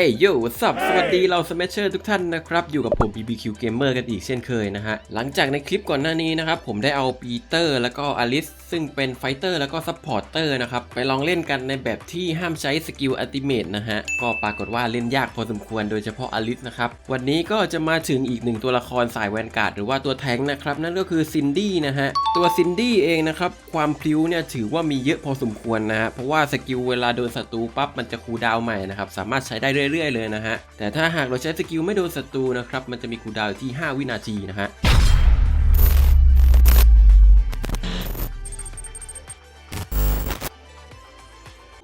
เอ้ยโย่สับสวัสดีเราสมัชเชอร์ทุกท่านนะครับ อยู่กับผม BBQ Gamer กันอีกเช่นเคยนะฮะ หลังจากในคลิปก่อนหน้านี้นะครับ ผมได้เอาปีเตอร์แล้วก็อลิส ซึ่งเป็นไฟเตอร์แล้วก็ซัพพอร์เตอร์นะครับ ไปลองเล่นกันในแบบที่ห้ามใช้สกิลอัติเมตนะฮะ ก็ปรากฏว่าเล่นยากพอสมควรโดยเฉพาะอลิสนะครับ วันนี้ก็จะมาถึงอีกหนึ่งตัวละครสายแวนการ์ดหรือว่าตัวแทงนะครับ นั่นก็คือซินดี้นะฮะ ตัวซินดี้เองนะครับ ความพลิ้วเนี่ยถือว่ามีเยอะพอสมควรนะฮะเพราะว่าสกิลเวลาโดนศัตรูปั๊บมันจะคูดาวใหม่นะครับสามารถใช้ได้เรื่อย ๆ เลยนะฮะแต่ถ้าหากเราใช้สกิลไม่โดนศัตรูนะครับมันจะมีคูดาวที่ 5 วินาทีนะฮะ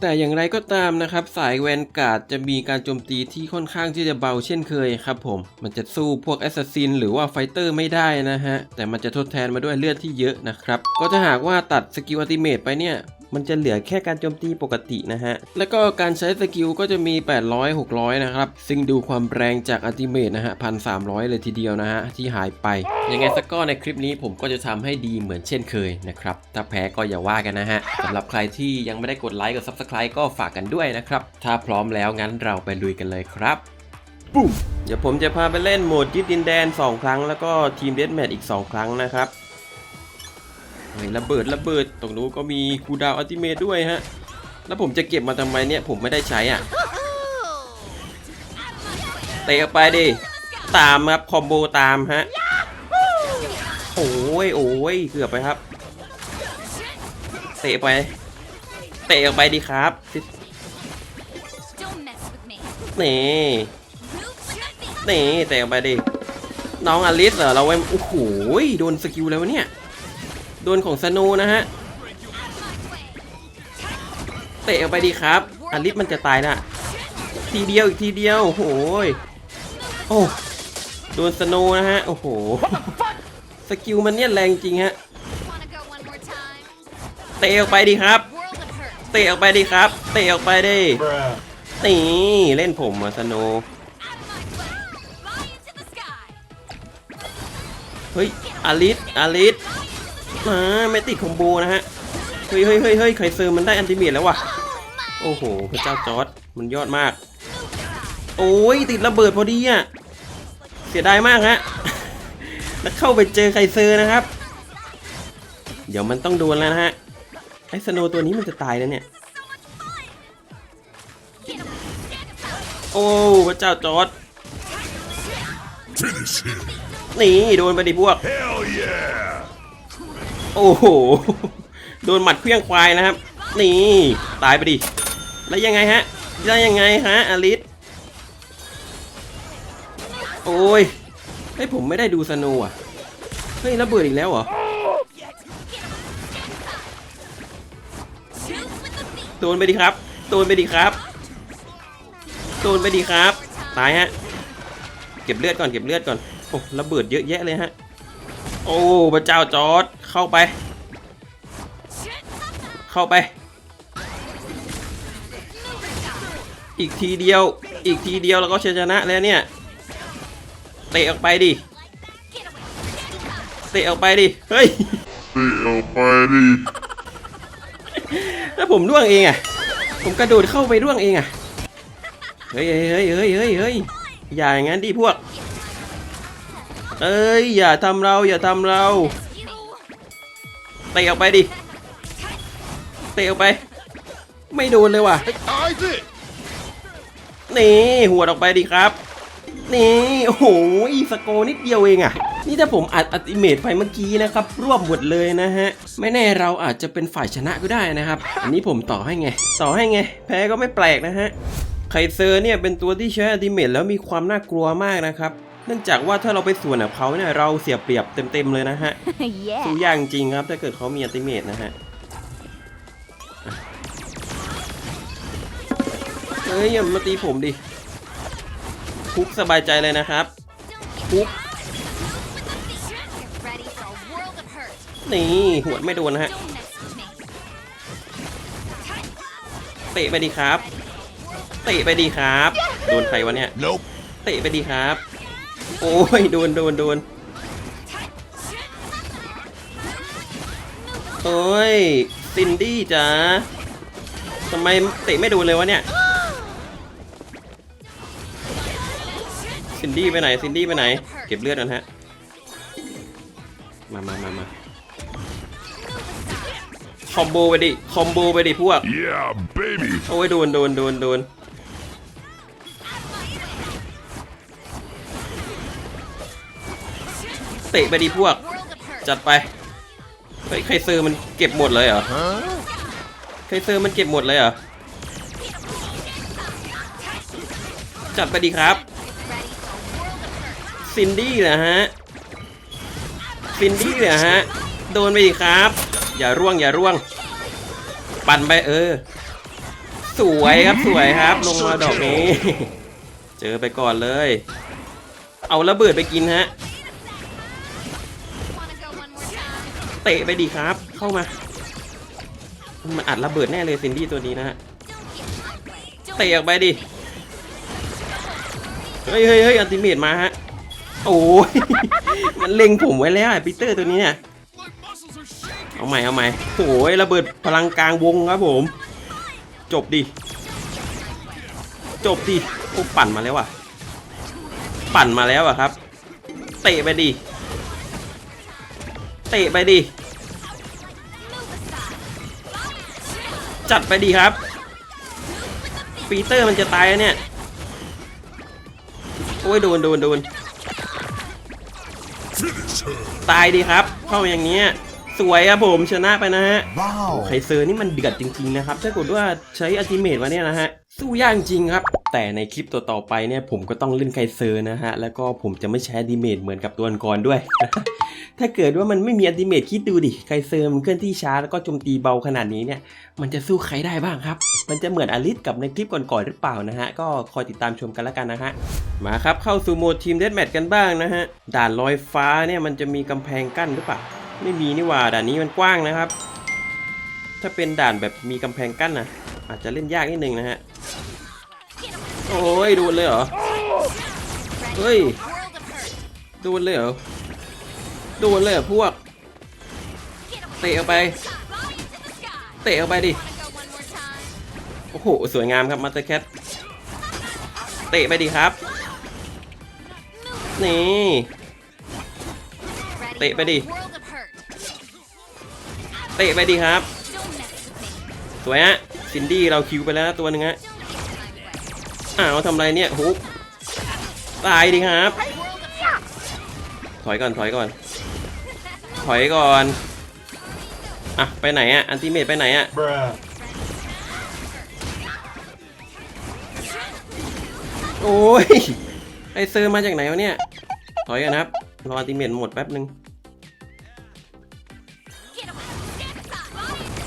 แต่อย่างไรก็ตามนะครับ สายแวนการ์ดจะมีการโจมตีที่ค่อนข้างที่จะเบาเช่นเคยครับผม มันจะสู้พวกแอสซัสซินหรือว่าไฟเตอร์ไม่ได้นะฮะ แต่มันจะทดแทนมาด้วยเลือดที่เยอะนะครับ ก็จะหากว่าตัดสกิลอัติเมตไปเนี่ย มันจะเหลือแค่การโจมตีปกตินะฮะ แล้วก็การใช้สกิลก็จะมี 800 600 นะครับ ซึ่งดูความแรงจากอัติเมตนะฮะ1,300เลยทีเดียวนะฮะ ที่หายไป ยังไงสักก็ในคลิปนี้ผมก็จะทำให้ดีเหมือนเช่นเคยนะครับ ถ้าแพ้ก็อย่าว่ากันนะฮะสำหรับใครที่ยังไม่ได้กดไลค์กด Subscribe ก็ฝากกันด้วยนะครับ ถ้าพร้อมแล้วงั้นเราไปลุยกันเลยครับปุ๊มเดี๋ยวผมจะพาไปเล่นโหมดยึดดินแดน 2 ครั้ง แล้วก็ทีมเดสแมทอีก 2 ครั้งนะครับ เฮ้ยระเบิดระเบิดตรงนู้นก็มีคูดาวอัลติเมทด้วยฮะ แล้วผมจะเก็บมาทำไมเนี่ยผมไม่ได้ใช้อะเตะไปดิ ตามครับคอมโบตามฮะ โอ้ยโอ้ยเกือบไปครับ เตะไป เตะออกไปดีครับนี่นี่เตะออกไปดิน้องอลิสเหรอเราเว้โอ้โหโดนสกิลแล้วะเนี่ย โดนของสโนว์นะฮะ เตะออกไปดีครับอลิสมันจะตายนะทีเดียวอีกทีเดียวโอ้โหยโอ้โดนสโนว์นะฮะ โอ้โห สกิลมันเนี่ยแรงจริงฮะ เตะออกไปดีครับ เตะออกไปดีครับ เตะออกไปดินี่เล่นผมมาสโนว์ Fly into the sky. เฮ้ยอลิสอลิส มาไม่ติดคอมโบนะฮะ เฮ้ยเฮ้ยเฮ้ยเฮ้ยใครเซอร์มันได้อันติเมตแล้ววะโอ้โห พระเจ้าจอร์ดมันยอดมาก โอ้ยติดระเบิดพอดีอะ เสียดายมากฮะ แล้วเข้าไปเจอไคเซอร์นะครับ เดี๋ยวมันต้องโดนแล้วนะฮะ ไอ้สโนว์ตัวนี้มันจะตายแล้วเนี่ย โอ้พระเจ้าจอร์ด Finish him. นี่โดนไปดิพวก Hell yeah. โอ้โห โดนหมัดเครื่องควายนะครับ นี่ ตายไปดิ แล้วยังไงฮะแล้วยังไงฮะอลิส โอ้ยเฮ้ยผมไม่ได้ดูสนูอะ เฮ้ยระเบิดอีกแล้วเหรอ โดนไปดิครับ โดนไปดิครับ โดนไปดิครับ ตายฮะ เก็บเลือดก่อน เก็บเลือดก่อน โอ้ระเบิดเยอะแยะเลยฮะ โอ้พระเจ้าจอร์ด เข้าไป เข้าไป อีกทีเดียว อีกทีเดียวแล้วก็ชนะแล้วเนี่ย เตะออกไปดิ เตะออกไปดิ เฮ้ย Almighty. แล้วผมร่วงเองอะ ผมกระโดดเข้าไปร่วงเองอะ เฮ้ยเฮ้ยเฮ้ยเฮ้ยเฮ้ยเฮ้ยอย่าอย่างนั้นดิพวก เอ้ยอย่าทำเราอย่าทำเรา เตะออกไปดิเตะออกไป ไม่โดนเลยว่ะ Isaac. นี่หัวดออกไปดิครับ นี่โอ้โหสโกนิดเดียวเองอะนี่ถ้าผมอัดอัติเมตไปเมื่อกี้นะครับ รวบหมดเลยนะฮะ ไม่แน่เราอาจจะเป็นฝ่ายชนะก็ได้นะครับ อันนี้ผมต่อให้ไง ต่อให้ไง แพ้ก็ไม่แปลกนะฮะไคเซอร์เนี่ยเป็นตัวที่ใช้อัติเมตแล้วมีความน่ากลัวมากนะครับเนื่องจากว่าถ้าเราไปส่วนกับเขาเนี่ยเราเสียเปรียบเต็มๆเลยนะฮะ yeah. สู้ยากจริงครับ ถ้าเกิดเขามีอัติเมตนะฮะอะเฮ้ยอย่ามาตีผมดิ คุกสบายใจเลยนะครับ คุก Ready for a world of hurt. นี่ หัวดไม่โดนนะฮะ Don't mess with me. เตะไปดีครับ เตะไปดีครับ โดนใครวะเนี่ย Nope. เตะไปดีครับ โอ้ยโดนโดนโดนโอ้ยซินดี้จ๋าทำไมเตะไม่โดนเลยวะเนี่ยซินดี้ไปไหนซินดี้ไปไหน เก็บเลือดกันฮะ มามามามาคอมโบไปดิ คอมโบไปดิพวก Yeah, baby. โอ้ยโดนโดนโดนโดน เตะไปดิพวก จัดไปเฮ้ยไคเซอร์มันเก็บหมดเลยเหรอ Huh? ไคเซอร์มันเก็บหมดเลยเหรอจัดไปดีครับซินดี้เหรอฮะซินดี้เหรอฮะโดนไปดิครับ อย่าร่วงอย่าร่วง ปั่นไปเออ สวยครับสวยครับ ลงมาดอกนี้ เจอไปก่อนเลย เอาระเบิดไปกินฮะ เตะไปดีครับ เข้ามา มันอัดระเบิดแน่เลยซินดี้ตัวนี้นะฮะ เตะออกไปดิ เฮ้ยเฮ้ยเฮ้ยอัลติเมตมาฮะ โอ้ย มันเล็งผมไว้แล้วไอ้ปีเตอร์ตัวนี้เนี่ย เอาใหม่เอาใหม่โอ้ยระเบิดพลังกลางวงครับผม จบดิ จบดิ โอ้ปั่นมาแล้วอะ ปั่นมาแล้วอะครับ เตะไปดิ เตะไปดิ จัดไปดีครับ ปีเตอร์มันจะตายแล้วเนี่ย โอ้ยโดนโดนโดน Finish her. ตายดีครับ เข้าอย่างเนี้ยสวยครับผมชนะไปนะฮะ Wow. ไคเซอร์นี่มันเดือดจริงๆนะครับถ้าเกิดว่าใช้อัลติเมทมาเนี่ยนะฮะสู้ยากจริงครับ แต่ในคลิปตัวต่อไปเนี่ยผมก็ต้องเล่นไคเซอร์นะฮะ แล้วก็ผมจะไม่ใช้อัลติเมทเหมือนกับตัวก่อนด้วย ถ้าเกิดว่ามันไม่มีอัลติเมทคิดดูดิไคเซอร์มันเคลื่อนที่ช้าแล้วก็โจมตีเบาขนาดนี้เนี่ย มันจะสู้ใครได้บ้างครับ มันจะเหมือนอลิสกับในคลิปก่อนๆหรือเปล่านะฮะ ก็คอยติดตามชมกันแล้วกันนะฮะ มาครับเข้าสู่โหมดทีมเด a แมทกันบ้างนะฮะ ด่านลอยฟ้าเนี่ยมันจะมีกำแพงกั้นหรือเปล่า ไม่มีนี่หว่าด่านนี้มันกว้างนะครับ ถ้าเป็นด่านแบบมีกำแพงกั้นนะอาจจะเล่นยากนิดนึงนะฮะ โอ้ยโดนเลยเหรอ เฮ้ย โดนเลยเหรอ โดนเลยเหรอพวก เตะออกไป เตะออกไปดิ โอ้โห สวยงามครับมาสเตอร์แคท เตะไปดิครับ นี่ Ready Tệ for ไปดิ เตะไปดิครับ สวยฮะซินดี้เราคิวไปแล้วตัวหนึ่งฮะ อ้าวทำไรเนี่ยฮุกตายดิครับ ถอยก่อนถอยก่อน ถอยก่อน อะ ไปไหนอะ อันติเมตไปไหนอะ Bruh. โอ้ย ไอเซอร์มาจากไหนวะเนี่ย ถอยกันนะครับ รออันติเมตหมดแป๊บหนึ่ง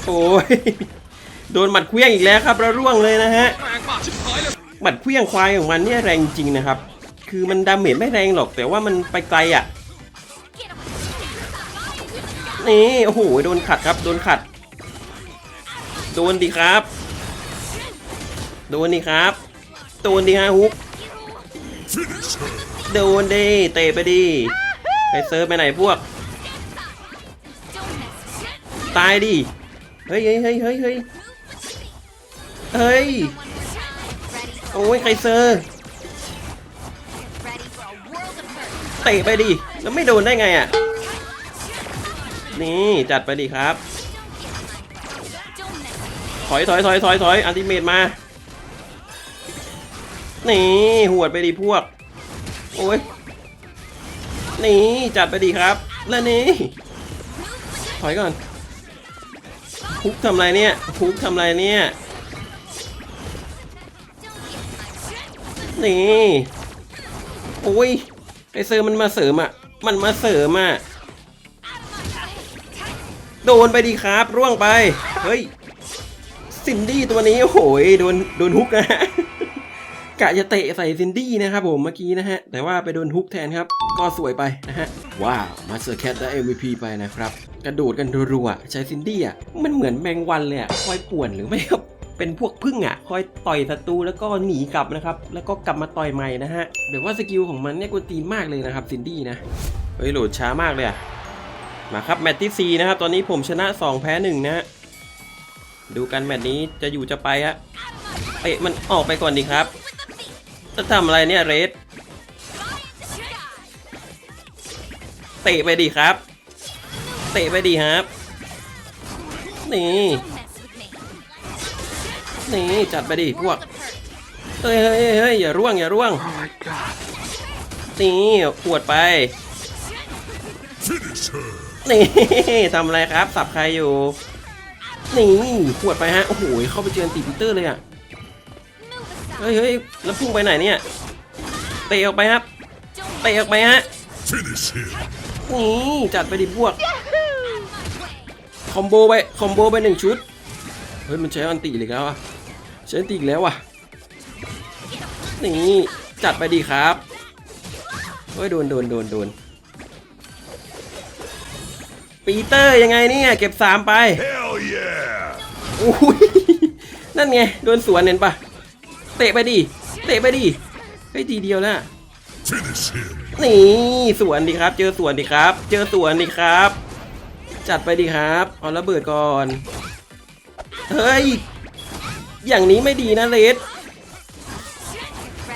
โอ้ย โดนหมัดเคลี้ยงอีกแล้วครับ แล้วร่วงเลยนะฮะ หมัดเคลี้ยงควายของมันเนี่ยแรงจริงนะครับ คือมันดาเมจไม่แรงหรอกแต่ว่ามันไปไกลอะนี่โอ้โหโดนขัดครับ โดนขัด โดนดีครับ โดนดีครับ โดนดีฮะฮุกโดนดีเตะไปดีไปเซิร์ฟไปไหนพวก ตายดิเฮ้ยเฮ้ยเฮ้ยเฮ้ยเฮ้ย โอ้ยไคเซอร์เตะไปดิแล้วไม่โดนได้ไงอะ นี่จัดไปดิครับ ถอยถอยถอยถอยถอยอันติเมตมา นี่หวดไปดิพวก โอ้ย นี่จัดไปดิครับ แล้วนี่ ถอยก่อนฮุกทำไรเนี่ยฮุกทำไรเนี่ย นี่โอ้ยไอเซอร์มันมาเสริมอะ มันมาเสริมอะ โดนไปดีครับ ร่วงไป เฮ้ย ซินดี้ตัวนี้โอ้โหยโดนโดนฮุกนะฮะกะจะเตะใส่ซินดี้นะครับผมเมื่อกี้นะฮะ แต่ว่าไปโดนฮุกแทนครับ ก็สวยไปนะฮะ ว้าวมาสเตอร์แคทได้ MVP ไปนะครับ กระโดดกันรัวๆใช้ซินดี้อะ มันเหมือนแมงวันเลยอะคอยป่วนหรือไม่ก็ เป็นพวกพึ่งอะคอยต่อยศัตรูแล้วก็หนีกลับนะครับ แล้วก็กลับมาต่อยใหม่นะฮะแบบว่าสกิลของมันเนี่ยกวนตีนมากเลยนะครับซินดี้นะเฮ้ยโหลดช้ามากเลยอะมาครับแมตช์ที่ 4 นะครับ ตอนนี้ผมชนะ 2 แพ้ 1 นะฮะดูกันแมตช์นี้จะอยู่จะไปฮะเตะมันออกไปก่อนดีครับ จะทำอะไรเนี่ยเรดเตะไปดิครับ เตะไปดิครับ นี่ นี่จัดไปดิพวก World of hurt. เฮ้ยเฮ้ยเฮ้ยเฮ้ยอย่าร่วงอย่าร่วงนี่ปวดไป Finish her. นี่ทำอะไรครับสับใครอยู่ นี่ปวดไปฮะ โอ้โห เข้าไปเจอตีปีเตอร์เลยอะ Move aside. เฮ้ยเฮ้ยแล้วพุ่งไปไหนเนี่ย เตะออกไปครับ Don't เตะออกไปฮะ Finish him. นี่จัดไปดิพวก my way. คอมโบไป คอมโบไปหนึ่งชุด เฮ้ย มันใช้อันตีอีกแล้วอะ ใช้อันตีอีกแล้วอะนี่จัดไปดีครับเฮ้ยโดนโดนโดนโดนปีเตอร์ยังไงเนี่ยเก็บสามไป Hell yeah. อุ้ยนั่นไงโดนสวนเห็นปะเตะไปดิเตะไปดิเฮ้ยทีเดียวนะ Finish him. นี่สวนดีครับ เจอสวนดีครับ เจอสวนดีครับ จัดไปดีครับเอาระเบิดก่อนเฮ้ย อย่างนี้ไม่ดีนะเลส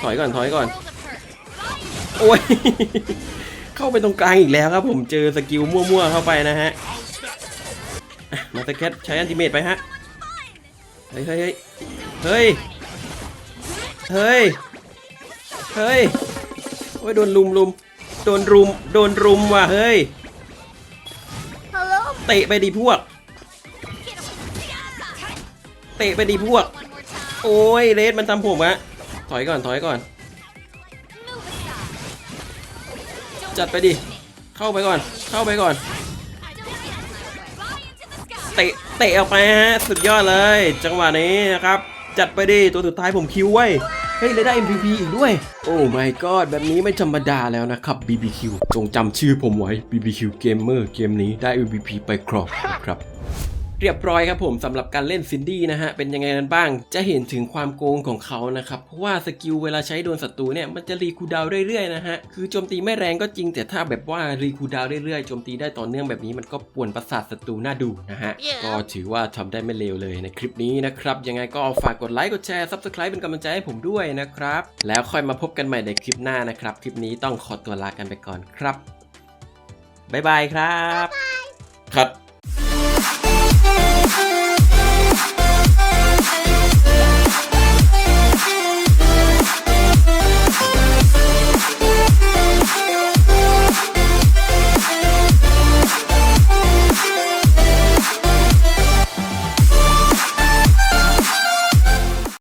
ถอยก่อนถอยก่อน World of hurt. โอ้ย เข้าไปตรงกลางอีกแล้วครับ ผมเจอสกิลมั่วๆเข้าไปนะฮะอะมาสแคทใช้อันติเมตไปฮะเฮ้ยเฮ้ยเฮ้ยเฮ้ย เฮ้ย เฮ้ย โอ้ยโดนลุมลุมโดนรุม โดนรุมว่ะ เฮ้ย Hello. เตะไปดีพวก เตะไปดีพวก One more time. โอ้ยเลสมันทำผมอะถอยก่อนถอยก่อน จัดไปดิ เข้าไปก่อน เข้าไปก่อน เตะเตะออกไปฮะ สุดยอดเลย จังหวะนี้นะครับ จัดไปดิ ตัวสุดท้ายผมคิวไว้ เฮ้ยเลยได้ MVP อีกด้วย โอ้ my god แบบนี้ไม่ธรรมดาแล้วนะครับ BBQ จงจำชื่อผมไว้ BBQ Gamer เกมนี้ได้ MVP ไปครองนะครับ เรียบร้อยครับผมสำหรับการเล่นซินดี้นะฮะเป็นยังไงกันบ้าง จะเห็นถึงความโกงของเขานะครับเพราะว่าสกิลเวลาใช้โดนศัตรูเนี่ยมันจะรีคูลดาวน์เรื่อยๆนะฮะคือโจมตีไม่แรงก็จริงแต่ถ้าแบบว่ารีคูลดาวน์เรื่อยๆโจมตีได้ต่อเนื่องแบบนี้มันก็ป่วนประสาทศัตรูน่าดูนะฮะ Yeah. ก็ถือว่าทำได้ไม่เลวเลยในคลิปนี้นะครับยังไงก็ฝากกดไลค์กดแชร์ Subscribe เป็นกำลังใจให้ผมด้วยนะครับแล้วค่อยมาพบกันใหม่ในคลิปหน้านะครับคลิปนี้ต้องขอตัวลากันไปก่อนครับบ๊ายบายครับ ครับ